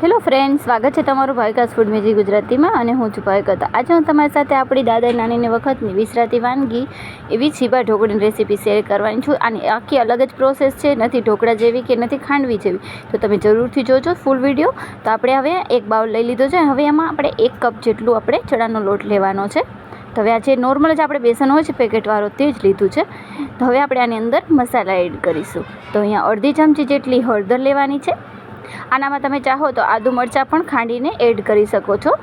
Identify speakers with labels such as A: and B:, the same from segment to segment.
A: Friend સ્વાગત છે તમારું ભાવિકાસ ફૂડ મ્યુઝિક ગુજરાતીમાં અને હું છું ભાવિકતા આજે હું તમારી સાથે આપણી દાદા નાનીની વખતની વિસરાતી વાનગી એવી છીબા ઢોકળીની રેસીપી શેર કરવાની છું. અને આખી અલગ જ પ્રોસેસ છે, નથી ઢોકળા જેવી કે નથી ખાંડવી જેવી. તો તમે જરૂરથી જોજો ફૂલ વીડિયો. તો આપણે હવે એક બાઉલ લઈ લીધો છે. હવે એમાં આપણે એક કપ જેટલું આપણે ચણાનો લોટ લેવાનો છે. તો હવે આ જે નોર્મલ જ આપણે બેસન હોય છે, પેકેટવાળો તે જ લીધું છે. તો હવે આપણે આની અંદર મસાલા એડ કરીશું. તો અહીંયા અડધી ચમચી જેટલી હળદર લેવાની છે. આનામાં તમે ચાહો તો આદુ મરચાં પણ ખાંડીને એડ કરી શકો છો.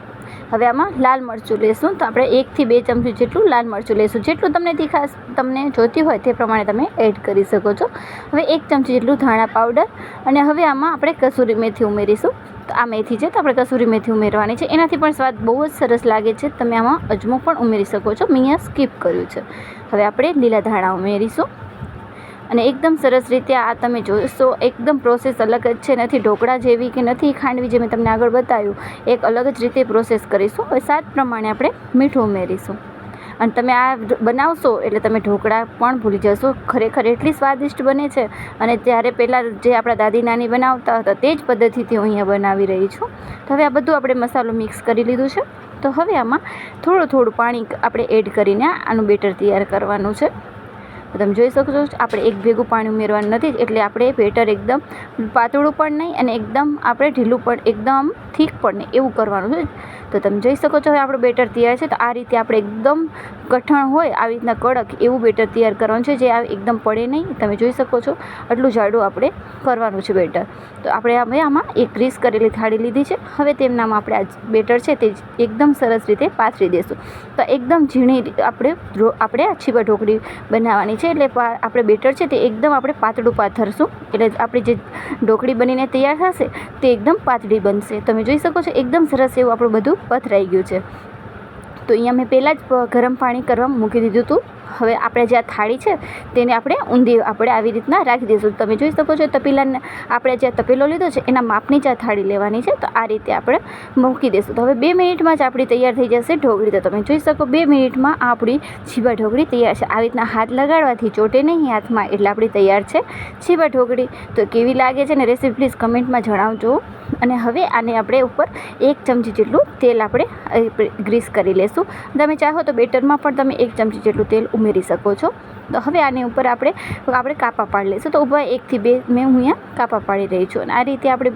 A: હવે આમાં લાલ મરચું લેશું. તો આપણે એકથી બે ચમચી જેટલું લાલ મરચું લેશું. જેટલું તમને તીખાસ તમને જોતી હોય તે પ્રમાણે તમે એડ કરી શકો છો. હવે એક ચમચી જેટલું ધાણા પાવડર અને હવે આમાં આપણે કસૂરી મેથી ઉમેરીશું. તો આ મેથી છે તો આપણે કસૂરી મેથી ઉમેરવાની છે. એનાથી પણ સ્વાદ બહુ જ સરસ લાગે છે. તમે આમાં અજમો પણ ઉમેરી શકો છો. મેં અહીંયા સ્કીપ કર્યું છે. હવે આપણે લીલા ધાણા ઉમેરીશું. અને એકદમ સરસ રીતે આ તમે જોશો, એકદમ પ્રોસેસ અલગ જ છે. નથી ઢોકળા જેવી કે નથી ખાંડવી જે મેં તમને આગળ બતાવ્યું, એક અલગ જ રીતે પ્રોસેસ કરીશું. હવે સાત પ્રમાણે આપણે મીઠું ઉમેરીશું. અને તમે આ બનાવશો એટલે તમે ઢોકળા પણ ભૂલી જશો. ખરેખર એટલી સ્વાદિષ્ટ બને છે. અને ત્યારે પહેલાં જે આપણા દાદી નાની બનાવતા હતા તે જ પદ્ધતિથી હું અહીંયા બનાવી રહી છું. તો હવે આ બધું આપણે મસાલો મિક્સ કરી લીધું છે. તો હવે આમાં થોડું થોડું પાણી આપણે એડ કરીને આનું બેટર તૈયાર કરવાનું છે. તમે જોઈ શકો છો આપણે એક ભેગું પાણી ઉમેરવાનું નથી એટલે આપણે બેટર એકદમ પાતળું પણ નહીં અને એકદમ આપણે ઢીલું પણ, એકદમ થીક પણ નહીં, એવું કરવાનું છે તો તમે જોઈ શકો છો હવે આપણું બેટર તૈયાર છે. તો આ રીતે આપણે એકદમ કઠણ હોય આવી રીતના કડક એવું બેટર તૈયાર કરવાનું છે જે એકદમ પડે નહીં. તમે જોઈ શકો છો આટલું જાડું આપણે કરવાનું છે બેટર. તો આપણે હવે આમાં એક ગ્રીસ કરેલી થાળી લીધી છે. હવે તેમનામાં આપણે આ બેટર છે તે એકદમ સરસ રીતે પાથરી દઈશું. તો એકદમ ઝીણી આપણે આપણે છીપા ઢોકળી બનાવવાની છે એટલે આપણે બેટર છે તે એકદમ આપણે પાતળું પાથરશું. એટલે આપણી જે ઢોકળી બનીને તૈયાર થશે તે એકદમ પાતળી બનશે. તમે જોઈ શકો છો એકદમ સરસ એવું આપણું બધું પથરાઈ ગયું છે. તો અહીંયા મેં પહેલાં જ ગરમ પાણી કરવા મૂકી દીધું હતું. હવે આપણે જે આ થાળી છે, તેને આપણે ઊંધી, આપણે આવી રીતના રાખી દઈશું. તમે જોઈ શકો છો, તપેલાને આપણે જે તપેલો લીધો છે, એના માપની જ આ થાળી લેવાની છે, તો આ રીતે આપણે મૂકી દઈશું. તો હવે બે મિનિટમાં જ આપણી તૈયાર થઈ જશે ઢોકળી. તો તમે જોઈ શકો, બે મિનિટમાં આપણી છીબા ઢોકળી તૈયાર છે. આવી રીતના હાથ લગાડવાથી ચોટે નહીં હાથમાં, એટલે આપણી તૈયાર છે છીબા ઢોકળી. તો કેવી લાગે છે ને રેસીપી, પ્લીઝ કમેન્ટમાં જણાવજો. અને હવે આને આપણે ઉપર એક ચમચી જેટલું તેલ આપણે ગ્રીસ કરી લેશું. તમે ચાહો તો બેટરમાં પણ તમે એક ચમચી જેટલું તેલ ઉમેરી શકો છો. તો હવે આની ઉપર આપણે આપણે કાપા પાડી લઈશું. તો ઊભા એકથી બે, મેં હું અહીંયા કાપા પાડી રહી છું. અને આ રીતે આપણે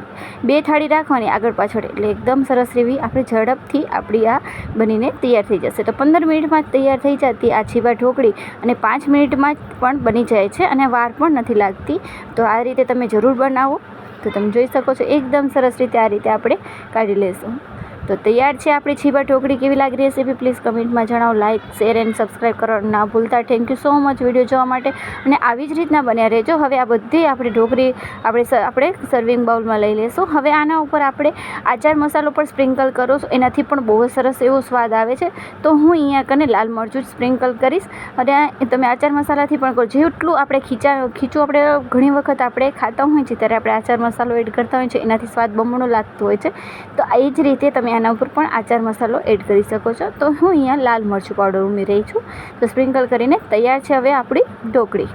A: બે થાળી રાખવાની આગળ પાછળ. એટલે એકદમ સરસ એવી આપણે ઝડપથી આપણી આ બનીને તૈયાર થઈ જશે. તો પંદર મિનિટમાં તૈયાર થઈ જતી આ છીવા ઢોકળી અને પાંચ મિનિટમાં પણ બની જાય છે અને વાર પણ નથી લાગતી. તો આ રીતે તમે જરૂર બનાવો. તો તમે જોઈ શકો છો, એકદમ સરસ રીતે આ રીતે આપણે કાઢી લઈશું તો તૈયાર છે આપણી છીબા ઢોકળી. કેવી લાગી રેસીપી પ્લીઝ કમેન્ટમાં જણાવો. લાઇક શેર એન્ડ સબસ્ક્રાઈબ કરો ના ભૂલતા. Thank you so much video જોવા માટે. અને આવી જ રીતના બન્યા રહેજો. હવે આ બધી આપણી ઢોકળી આપણે આપણે સર્વિંગ બાઉલમાં લઈ લઈશું હવે આના ઉપર આપણે આચાર મસાલો પણ સ્પ્રિંકલ કરો એનાથી પણ બહુ સરસ એવો સ્વાદ આવે છે. તો હું અહીંયા કને લાલ મરચું સ્પ્રિંકલ કરીશ. અને તમે આચાર મસાલાથી પણ કરો. જેટલું આપણે ખીચા, ખીચું આપણે ઘણી વખત આપણે ખાતા હોય છે, ત્યારે આપણે આચાર મસાલો એડ કરતા હોય છે. એનાથી સ્વાદ બમણો લાગતો હોય છે. તો એ જ રીતે તમે આના ઉપર પણ આચાર મસાલો એડ કરી શકો છો. તો હું અહીંયા લાલ મરચું પાવડર ઉમેરી રહી છું. તો સ્પ્રિંકલ કરીને તૈયાર છે હવે આપણી ઢોકળી.